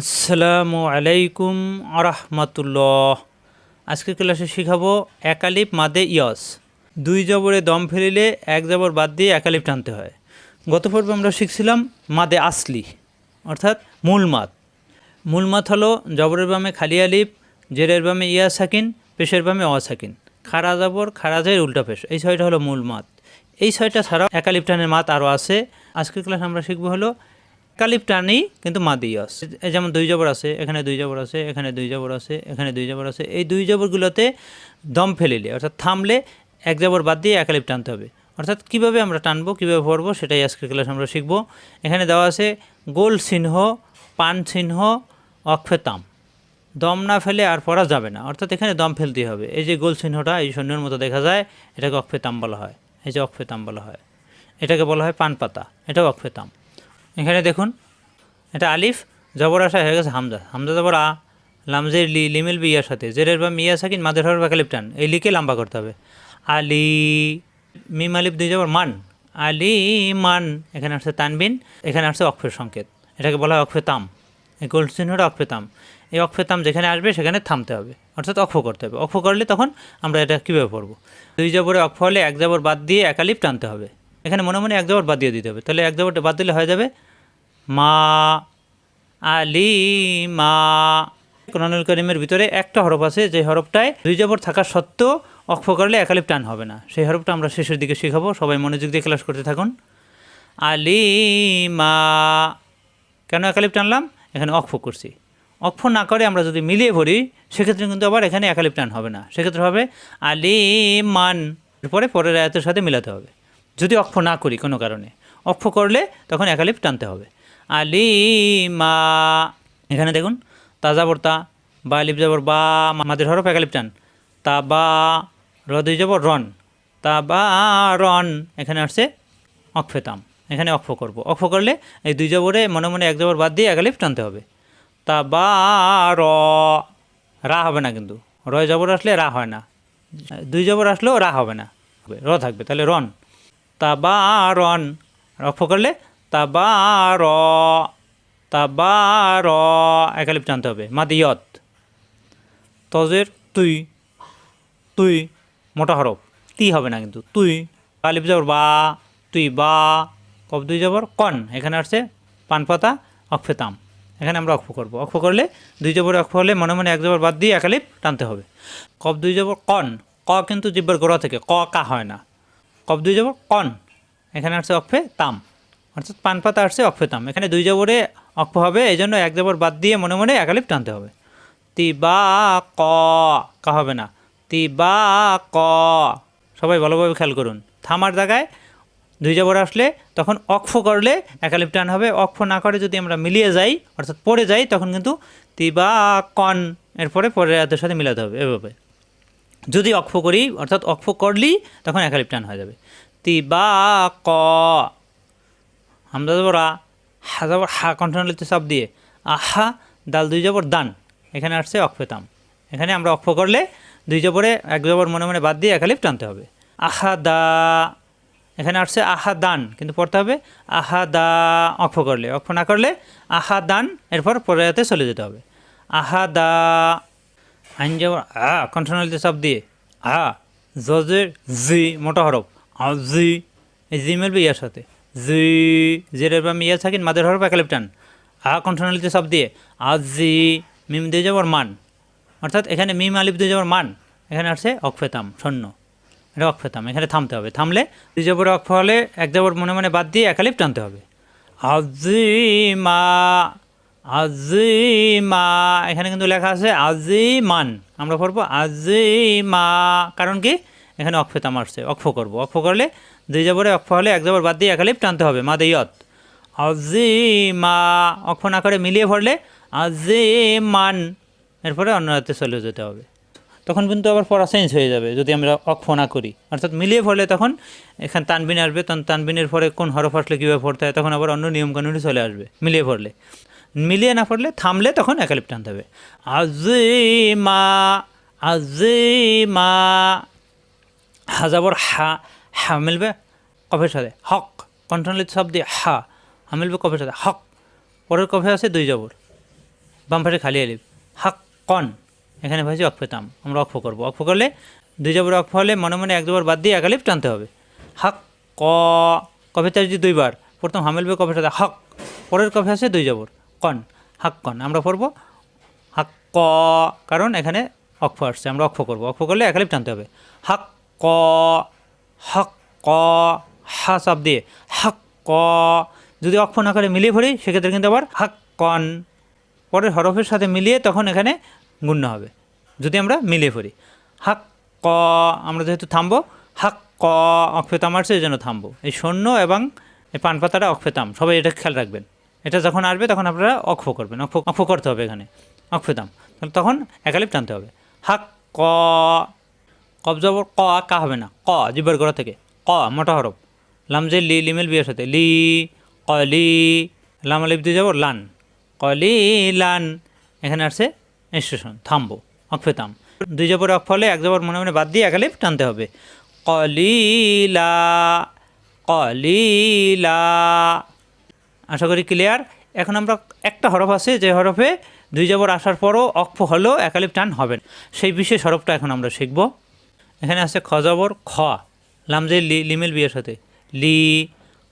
আসসালামু আলাইকুম আরহামাতুল্লাহ। আজকের ক্লাসে শিখাবো একালিপ মাদে ইয়স। দুই জবরে দম ফেলিলে এক জবর বাদ দিয়ে একালিপ টানতে হয়। গত পর্বে আমরা শিখছিলাম মাদে আসলি, অর্থাৎ মূল মাদ। মূল মাদ হলো জবরের বামে খালি আলিপ জেরের বামে ইয়া সাকিন, পেশের বামে অ খাড়া জবর খাড়া যায় উল্টা পেশ। এই ছয়টা হলো মূল মাদ। এই ছয়টা ছাড়াও একালিপ টানের মাত আরও আছে। আজকের ক্লাস আমরা শিখব হলো কালিপ টানেই কিন্তু মাদি ইয়স এই যেমন দুই জবর আছে, এখানে দুই জবর আছে, এখানে দুই জবর আছে, এখানে দুই জবর আছে, এই দুই জবরগুলোতে দম ফেলিলে অর্থাৎ থামলে এক জবর বাদ দিয়ে একালিপ টানতে হবে। অর্থাৎ কীভাবে আমরা টানবো, কীভাবে পড়ব, সেটাই আজকের ক্লাস আমরা শিখব। এখানে দেওয়া আছে, গোল চিহ্ন, পান চিহ্ন, অক্ষে তাম। দম না ফেলে আর পড়া যাবে না, অর্থাৎ এখানে দম ফেলতে হবে। এই যে গোল চিহ্নটা, এই সৈন্যের মতো দেখা যায়, এটাকে অক্ষেতাম বলা হয়। এই যে অক্ষেতাম বলা হয়, এটাকে বলা হয় পান পাতা, এটাও অক্ষেতাম এখানে দেখুন, এটা আলিফ, জবর আসা হয়ে গেছে হামজা। হামজা, জবর আ লামজের লি লিমেল বি, ইয়ার সাথে। জেরের বা মিয়া, সাকিন, মাদের হর বা কালিপ টান এই লিকে লম্বা করতে হবে। আলি, মিম, আলিফ, দুই, জবর, মান। আলি, মান, এখানে আসছে তানবিন, এখানে আসছে অক্ষের সংকেত। এটাকে বলা হয় অক্ষেতাম এই গোল্ড চিহ্নটা অক্ষেতাম এই অক্ষেতাম যেখানে আসবে, সেখানে থামতে হবে। অর্থাৎ অক্ষ করতে হবে। অক্ষ করলে তখন আমরা এটা কীভাবে পড়ব? দুই জবরে অক্ষ হলে এক জবর বাদ দিয়ে একালিপ টানতে হবে। এখানে মনে মনে এক জবর বাদ দিয়ে দিতে হবে। তাহলে এক জবরটা বাদ দিলে হয়ে যাবে মা, আলি, মা। কোরআনুল করিমের ভিতরে একটা হরফ আছে, যে হরফটায় দুই জবর থাকা সত্ত্বেও অক্ষ করলে একালিপ টান হবে না। সেই হরফটা আমরা শেষের দিকে শেখাবো, সবাই মনোযোগ দিয়ে ক্লাস করতে থাকুন। আলি, মা। কেন একালিপ টানলাম? এখানে অক্ষ করছি। অক্ষ না করে আমরা যদি মিলিয়ে পড়ি সেক্ষেত্রে কিন্তু আবার এখানে একালিপ টান হবে না। সেক্ষেত্রে হবে আলি মান। এরপরে পরের আয়াতের সাথে মিলাতে হবে। যদি অক্ষ না করি কোনো কারণে। অক্ষ করলে তখন একালিপ টানতে হবে। আলি মা এখানে দেখুন, তাজা বর্তা বা লিপ যাবর বা মাদের হরফ একালিপ টান। তা, বা র দুই রন। তা, বা, রন। এখানে আসছে অক্ষেতাম এখানে অক্ষ করব। অক্ষ করলে এই দুই জবরে মনে মনে এক জবর বাদ দিয়ে একালিপ টানতে হবে। তা, বা, র। রা হবে না কিন্তু। রয় জবর আসলে রা হয় না। দুই জবর আসলেও রা হবে না। র থাকবে। তাহলে রন। তা, বা, রন। অক্ষ করলে তা বা র তা বা র একালিপ টানতে হবে। মাদিয়ত। তজের, তুই তুই, মোটা হরফ। তি হবে না কিন্তু। তুই, আলিফ জবর, বা, তুই, বা কব দুই যাবর কন। এখানে আসছে পান পাতা অক্ষেতাম এখানে আমরা অক্ষ করব। অক্ষ করলে দুই জবর অক্ষ হলে মনে মনে এক জবর বাদ দিয়ে একালিপ টানতে হবে। কব দুই জবর, কন। ক কিন্তু জিব্বার গোড়া থেকে। ক কা হয় না। কব দুই জবর, কন। এখানে আসছে অক্ষে তাম। অর্থাৎ পান পাতা আসছে অক্ষতাম। এখানে দুই জবরে অক্ষ হবে এই জন্য এক জবর বাদ দিয়ে মনে মনে একালিপ টানতে হবে। তি বা ক কা হবে না। তি বা ক সবাই ভালোভাবে খেয়াল করুন। থামার জায়গায় দুই জবর আসলে তখন অক্ষ করলে একালিপ টান হবে। অক্ষ না করে যদি আমরা মিলিয়ে যাই, অর্থাৎ পড়ে যাই, তখন কিন্তু তি বা কন এরপরে পরের হাতের সাথে মিলাতে হবে এভাবে। যদি অক্ষ করি, অর্থাৎ অক্ষ করলেই তখন একালিপ টান হয়ে যাবে। তি বা ক হামদা জবর আ হা জবর হা কণ্ঠনালিতে চাপ দিয়ে আহা দাল দুই জবর দান। এখানে আসছে অক্ষতাম এখানে আমরা অক্ষ করলে দুই জবরে এক জবর মনে মনে বাদ দিয়ে একালিপ টানতে হবে। আহা দা। এখানে আসছে আহা দান, কিন্তু পড়তে হবে আহা দা অক্ষ করলে। অক্ষ না করলে আহা দান, এরপর পরে চলে যেতে হবে। আহা দা। আইন জবর আ, কণ্ঠনালিতে চাপ দিয়ে আ, জজের জি, মোটা হরফ জি। এই জি মেলবে ইয়ার সাথে। জি জেরের বা মিয়া থাকেন মাদের হরফ একালিপ টান আ কণ্ঠনালিতে সব দিয়ে। আজি মিম দিয়ে যাবার মান। অর্থাৎ এখানে মিম আলিফ দিয়ে যাবার মান। এখানে আসছে অক্ষেতাম শূন্য। এটা অক্ষেতাম এখানে থামতে হবে। থামলে দুই জবর অক্ষ হলে এক জবর মনে মনে বাদ দিয়ে একালিপ টানতে হবে। আজিমা আজিমা এখানে কিন্তু লেখা আছে আজিমান আমরা পড়ব আজিমা কারণ কি? এখানে অক্ষেতাম আসছে। অক্ষ করব। অক্ষ করলে দুই জবরে অক্ষ হলে এক জবর বাদ দিয়ে একালিপ টানতে হবে, মা দেয়ত আজিমা অক্ষ না করে মিলিয়ে পড়লে আজিমান, এরপরে অন্য রাতে চলে যেতে হবে। তখন কিন্তু আবার পড়া চেঞ্জ হয়ে যাবে, যদি আমরা অক্ষ না করি অর্থাৎ মিলিয়ে পড়লে তখন এখানে তানবিন আসবে, তখন তানবিনের পরে কোন হরফ আসলে কীভাবে পড়তে হয়, তখন আবার অন্য নিয়মকানুনই চলে আসবে, মিলিয়ে পড়লে। মিলিয়ে না পড়লে থামলে তখন একালিপ টানতে হবে। আজিমা আজিমা, হাজাবর হা হা মিলবে কফের সাথে, হক। কণ্ঠনালিত শব্দে হা হা মিলবে কফের সাথে, হক। পরের কফে আছে দুই জবর। বাম পাশে খালি আলিফ। হাক কন। এখানে ভাইছি অক্ষেতাম আমরা অক্ষ করব। অক্ষ করলে দুই জবর অক্ষ হলে মনে মনে এক জবর বাদ দিয়ে এক আলিফ টানতে হবে। হাক ক। কফেতে যদি দুইবার। প্রথম হামেলবে কফের সাথে হক। পরের কফে আছে দুই জবর। কন। হাক কন। আমরা পড়ব হাক ক। কারণ এখানে অক্ষ আসছে। আমরা অক্ষ করব। অক্ষ করলে একালিপ টানতে হবে। হাক ক। হক ক হা দিয়ে হাক ক যদি অক্ষ না করে মিলিয়ে পড়ি সেক্ষেত্রে কিন্তু আবার হাক কন পরের হরফের সাথে মিলিয়ে তখন এখানে গুণ্য হবে। যদি আমরা মিলিয়ে পড়ি হাক ক আমরা যেহেতু থামবো হাক ক অক্ষেতাম আসছে এই জন্য থামবো। এই শূন্য এবং এই পান পাতাটা অক্ষেতাম সবাই এটা খেয়াল রাখবেন। এটা যখন আসবে, তখন আপনারা অক্ষ করবেন, অক্ষ অক্ষ করতে হবে এখানে অক্ষেতাম তখন একালিপ টানতে হবে। হাক ক কবজাবর ক, কা হবে না। ক, জিব্বার গোড়া থেকে। ক, মোটা হরফ। লামজে লি লিমেল বিয়ের সাথে। লি কলি লাম আলিফ দিয়ে যাব, লান। কলি লান। এখানে আসছে স্টেশন থামবো অক্ষেতাম দুই জবর অক্ষ হলে এক জবর মনে মনে বাদ দিয়ে একালিপ টানতে হবে। কলিলা কলিলা আশা করি ক্লিয়ার এখন আমরা একটা হরফ আছে, যে হরফে দুই জবর আসার পরও অক্ষ হলেও একালিপ টান হবে সেই বিশেষ হরফটা এখন আমরা শিখব। এখানে আছে খ জবর, খ। লামজে লি, লিমেল বিয়ের সাথে। লি,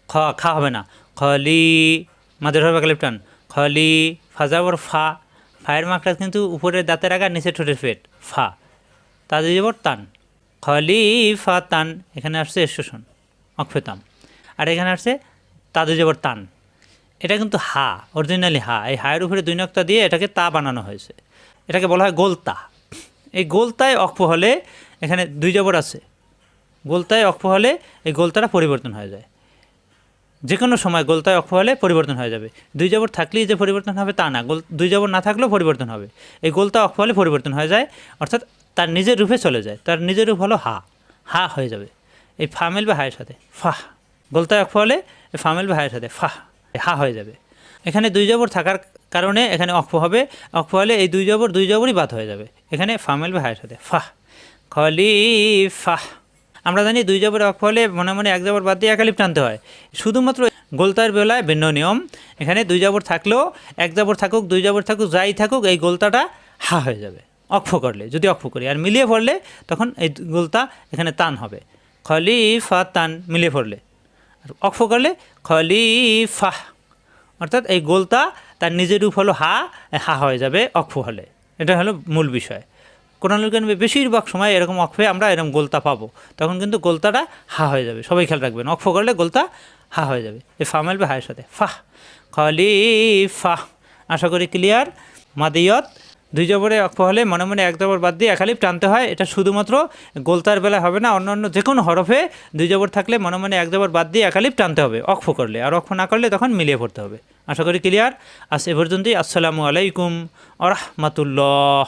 খ, খা হবে না। খ, লি, মাদের টান খ, লি, ফা জবর, ফা। ফায়ের মাকড়া কিন্তু উপরের দাঁতের আগা নিচে ঠোঁটের পেট। ফা। তা দুই জবর, তান। খলি ফা, তান। এখানে আসছে স্টেশন অক্ষতাম। আর এখানে আসছে তাদু জবর, তান। এটা কিন্তু হা অরিজিনালি হা। এই হায়ের উপরে দুই নক্তা দিয়ে এটাকে তা বানানো হয়েছে। এটাকে বলা হয় গোলতা। এই গোলতায় অক্ষ হলে এখানে দুই জবর আছে। গোলতায় অক্ষ হলে এই গোলতাটা পরিবর্তন হয়ে যায়। যে কোনো সময় গোলতায় অক্ষ হলে পরিবর্তন হয়ে যাবে। দুই জবর থাকলেই যে পরিবর্তন হবে তা না। গোল, দুই জবর না থাকলেও পরিবর্তন হবে। এই গোলতা অক্ষ হলে পরিবর্তন হয়ে যায়। অর্থাৎ তার নিজের রূপে চলে যায়। তার নিজের রূপ হলো হা। হা হয়ে যাবে। এই ফা মেলবে হায়ের সাথে। ফাহ। গোলতায় অক্ষ হলে ফা মেলবে হায়ের সাথে। ফাহ। হা হয়ে যাবে। এখানে দুই জবর থাকার কারণে এখানে অক্ষ হবে। অক্ষ হলে এই দুই জবর, দুই জবরই বাদ হয়ে যাবে। এখানে ফা মেলবে হায়ের সাথে। ফাহ। খলি ফাহ আমরা জানি দুই জবর অক্ষ হলে মনে মনে এক জবর বাদ দিয়ে একালিপ টানতে হয়। শুধুমাত্র গোলতার বেলায় ভিন্ন নিয়ম। এখানে দুই জবর থাকলেও এক জবর থাকুক, দুই জবর থাকুক, যাই থাকুক, এই গোলতাটা হা হয়ে যাবে। অক্ষ করলে, যদি অক্ষ করি। আর মিলিয়ে পড়লে তখন এই গোলতা এখানে টান হবে। খলিফা তান মিলিয়ে পড়লে আর অক্ষ করলে খলিফাহ অর্থাৎ এই গোলতা তার নিজের রূপ হলো হা হা হয়ে যাবে, অক্ষ হলে। এটা হলো মূল বিষয়। কোরআনুল কারিমে বেশিরভাগ সময় এরকম অক্ষে আমরা এরকম গোলতা পাবো। তখন কিন্তু গোলতাটা হা হয়ে যাবে। সবাই খেয়াল রাখবেন অক্ষ করলে গোলতা হা হয়ে যাবে। এই ফা মেলবে হায়ের সাথে। ফাহ খলিফাহ আশা করি ক্লিয়ার? মাদিয়ত। দুই জবরে অক্ষ হলে মনে মনে এক জবর বাদ দিয়ে একালিপ টানতে হয়। এটা শুধুমাত্র গোলতার বেলা হবে না অন্য অন্য যে কোনো হরফে দুই জবর থাকলে মনে মনে এক জবর বাদ দিয়ে একালিপ টানতে হবে অক্ষ করলে। আর অক্ষ না করলে তখন মিলিয়ে পড়তে হবে। আশা করি ক্লিয়ার? আজ এ পর্যন্তই। আসসালামু আলাইকুম আ রহমতুল্লাহ।